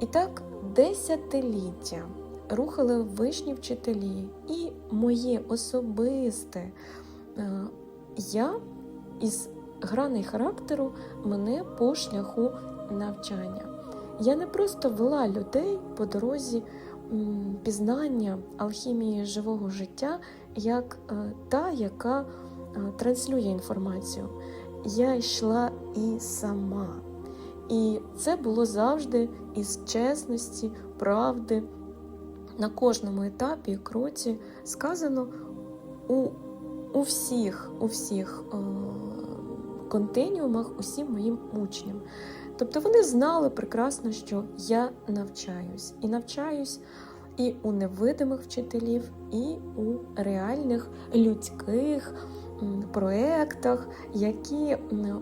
І так десятиліття рухали вишні вчителі, і моє особисте е, я із граней характеру мене по шляху навчання. Я не просто вела людей по дорозі пізнання алхімії живого життя, як е, та, яка е, транслює інформацію. Я йшла і сама. І це було завжди із чесності, правди. На кожному етапі, кроці сказано у, у всіх, у всіх о, континіумах усім моїм учням. Тобто вони знали прекрасно, що я навчаюсь. І навчаюсь і у невидимих вчителів, і у реальних людських проєктах, які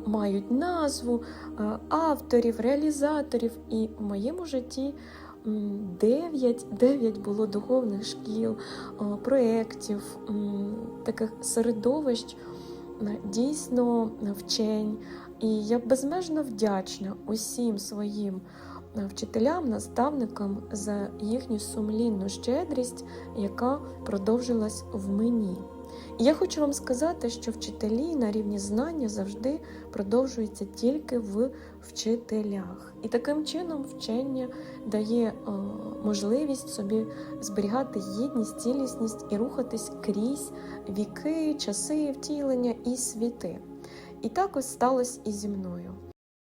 мають назву е, авторів, реалізаторів. І в моєму житті м, дев'ять, дев'ять було духовних шкіл, е, проєктів, таких середовищ, е, дійсно вчень. І я безмежно вдячна усім своїм вчителям, наставникам за їхню сумлінну щедрість, яка продовжилась в мені. І я хочу вам сказати, що вчителі на рівні знання завжди продовжуються тільки в вчителях. І таким чином вчення дає е, можливість собі зберігати єдність, цілісність і рухатись крізь віки, часи, втілення і світи. І так ось сталося і зі мною.